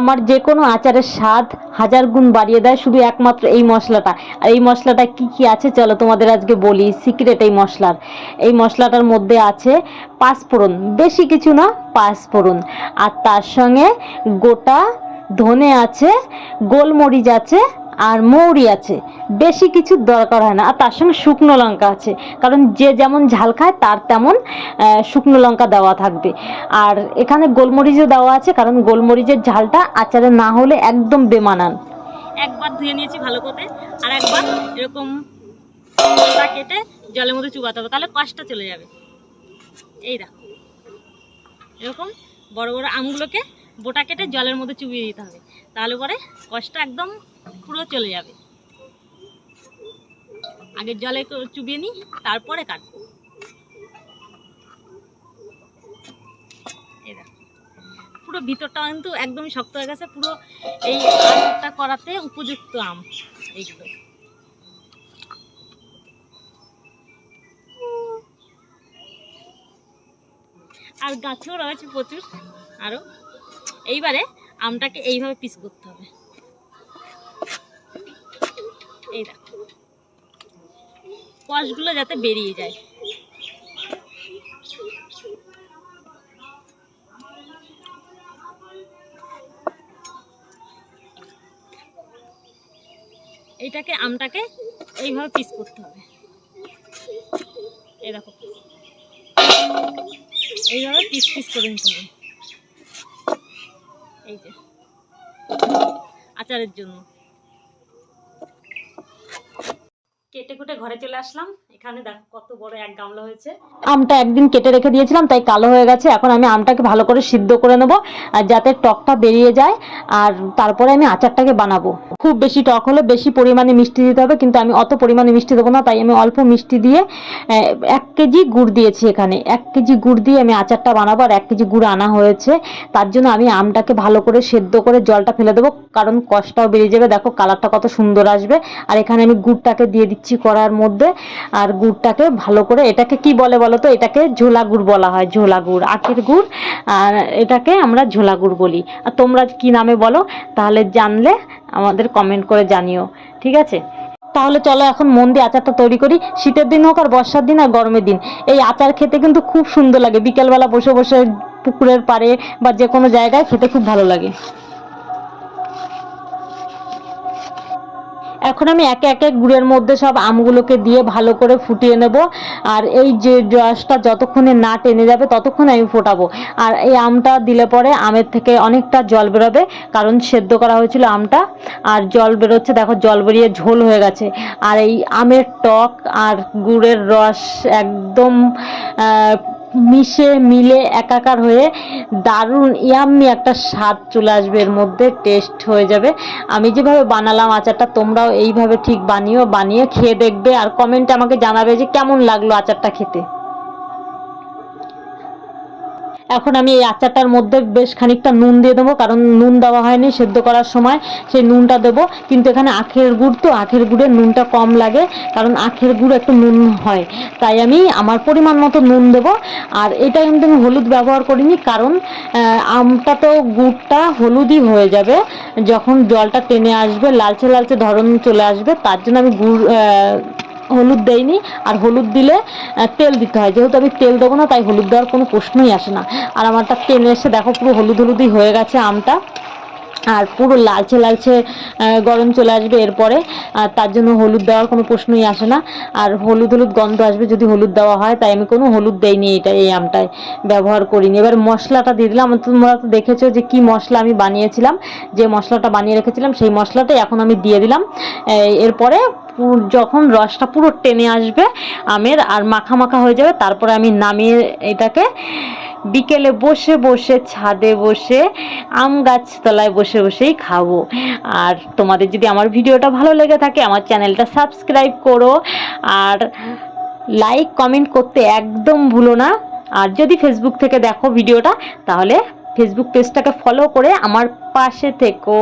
আমার যে কোনো আচারের স্বাদ হাজার গুণ বাড়িয়ে দেয়, শুধু একমাত্র এই মশলাটা। আর এই মশলাটা কি কি আছে চলো তোমাদের আজকে বলি, সিক্রেট এই মশলার। এই মশলাটার মধ্যে আছে পাঁচফোড়ন, বেশি কিছু না, পাঁচফোড়ন। আর তার সঙ্গে গোটা ধনে আছে, গোলমরিচ আছে আর মৌরি আছে। বেশি কিছু দরকার হয় না। আর তার সঙ্গে শুকনো লঙ্কা আছে। কারণ যে যেমন ঝাল খায়, তার তেমন শুকনো লঙ্কা দেওয়া থাকবে। আর এখানে গোলমরিচও দেওয়া আছে, কারণ গোলমরিচের ঝালটা আচারে না হলে একদম বেমানান। একবার ধুয়ে নিয়েছি ভালো করে। আর একবার এরকম কেটে জলের মধ্যে চুবাতে হবে, তাহলে কষ্টটা চলে যাবে। এই দেখো। এরকম বড় বড় আমগুলোকে বোটা কেটে জলের মধ্যে চুবিয়ে দিতে হবে। তাহলে পরে কষ্ট একদম পুরো চলে যাবে। আগে জলে চুবিয়ে নিই, তারপরে কাটবো। পুরো ভিতরটা কিন্তু একদমই শক্ত হয়ে গেছে, পুরো এই আচারটা করাতে উপযুক্ত আম এইগুলো। আর গাছেও রয়েছে প্রচুর, আরও। এইবারে আমটাকে এইভাবে পিস করতে হবে। এই দেখো। কষগুলো যাতে বেরিয়ে যায়। এইটাকে, আমটাকে এইভাবে পিস করতে হবে। এই দেখো। এইভাবে পিস পিস করে নিতে হবে। এই যে। আচারের জন্য। কেটে কুটে ঘরে চলে আসলাম। এখানে দেখো কত বড় এক গামলা হয়েছে। আমটা একদিন কেটে রেখে দিয়েছিলাম, তাই কালো হয়ে গেছে। এখন আমি আমটাকে ভালো করে সিদ্ধ করে নেব, আর যাতে টকটা বেরিয়ে যায়, আর তারপরে আমি আচারটাকে বানাবো। খুব বেশি টক হলে বেশি পরিমাণে মিষ্টি দিতে হবে, কিন্তু আমি অত পরিমাণে মিষ্টি দেবো না, তাই আমি অল্প মিষ্টি দিয়ে এক কেজি গুড় দিয়েছি এখানে। এক কেজি গুড় দিয়ে আমি আচারটা বানাবো, আর এক কেজি গুড় আনা হয়েছে। তার জন্য আমি আমটাকে ভালো করে সেদ্ধ করে জলটা ফেলে দেবো, কারণ কষটাও বেরিয়ে যাবে। দেখো কালারটা কত সুন্দর আসবে। আর এখানে আমি গুড়টাকে দিয়ে দিচ্ছি কড়ার মধ্যে আর গুড়টাকে ভালো করে এটাকে কি বলে বলো তো এটাকে ঝোলা গুড় বলা হয়, ঝোলা গুড়, আখের গুড়। আর এটাকে আমরা ঝোলা গুড় বলি। আর তোমরা কি নামে বলো? তাহলে জানলে আমাদের কমেন্ট করে জানিও। ঠিক আছে? তাহলে চলো এখন মন দিয়ে আচারটা তৈরি করি। শীতের দিন হোক আর বর্ষার দিন আর গরমের দিন। এই আচার খেতে কিন্তু খুব সুন্দর লাগে। বিকেলবেলা বসে বসে পুকুরের পাড়ে বা যে কোনো জায়গায় খেতে খুব ভালো লাগে। এখন আমি একে একে গুড়ের মধ্যে সব আমগুলোকে দিয়ে ভালো করে ফুটিয়ে নেব। আর এই যে রসটা যতক্ষণে না টেনে যাবে, ততক্ষণ আমি ফোটাবো। আর এই আমটা দিলে পরে আমের থেকে অনেকটা জল বেরোবে, কারণ সেদ্ধ করা হয়েছিল আমটা। আর জল বেরোচ্ছে, দেখো জল বেরিয়ে ঝোল হয়ে গেছে। আর এই আমের টক আর গুড়ের রস একদম মিশে মিলে একাকার হয়ে দারুণ ইয়াম্মি একটা স্বাদ চলে আসবে, এর মধ্যে টেস্ট হয়ে যাবে। আমি যেভাবে বানালাম আচারটা, তোমরাও এইভাবে ঠিক বানিয়েও বানিয়ে খেয়ে দেখবে আর কমেন্টে আমাকে জানাবে যে কেমন লাগল আচারটা খেতে। এখন আমি এই আচারটার মধ্যে বেশ খানিকটা নুন দিয়ে দেবো, কারণ নুন দেওয়া হয়নি সেদ্ধ করার সময় সেই নুনটা দেবো। কিন্তু এখানে আখের গুড় তো, আখের গুড়ের নুনটা কম লাগে, কারণ আখের গুড় একটু নুন হয়। তাই আমি আমার পরিমাণ মতো নুন দেবো, আর এটা কিন্তু আমি হলুদ ব্যবহার করিনি, কারণ আমটা তো গুড়টা হলুদই হয়ে যাবে, যখন জলটা টেনে আসবে, লালচে লালচে ধরন চলে আসবে, তার জন্য আমি গুড় হলুদ দেয়নি, আর হলুদ দিলে তেল দিতে হয়। যেহেতু আমি তেল দেবো না, তাই হলুদ দেওয়ার কোনো প্রশ্নই আসে না। আর আমারটা টেনে এসে দেখো, পুরো হলুদ হলুদই হয়ে গেছে আমটা। আর পুরো লালচে লালচে গরম চলে আসবে এরপরে। আর তার জন্য হলুদ দেওয়ার কোনো প্রশ্নই আসে না। আর হলুদ হলুদ গন্ধ আসবে যদি হলুদ দেওয়া হয়, তাই আমি কোনো হলুদ দেইনি এটা, এই আমটায় ব্যবহার করিনি। এবার মশলাটা দিয়ে দিলাম। তোমরা তো দেখেছ যে কি মশলা আমি বানিয়েছিলাম। যে মশলাটা বানিয়ে রেখেছিলাম, সেই মশলাটাই এখন আমি দিয়ে দিলাম। এরপরে পুর- যখন রসটা পুরো টেনে আসবে, আমের আর মাখা মাখা হয়ে যাবে, তারপরে আমি নামিয়ে এটাকে বিকেলে বসে বসে, ছাদে বসে, আম গাছ তলায় বসে বসেই খাব। আর তোমাদের যদি আমার ভিডিওটা ভালো লেগে থাকে, আমার চ্যানেলটা সাবস্ক্রাইব করো। আর লাইক, কমেন্ট করতে একদম ভুলো না। আর যদি ফেসবুক থেকে দেখো ভিডিওটা, তাহলে ফেসবুক পেজটাকে ফলো করে আমার পাশে থেকো।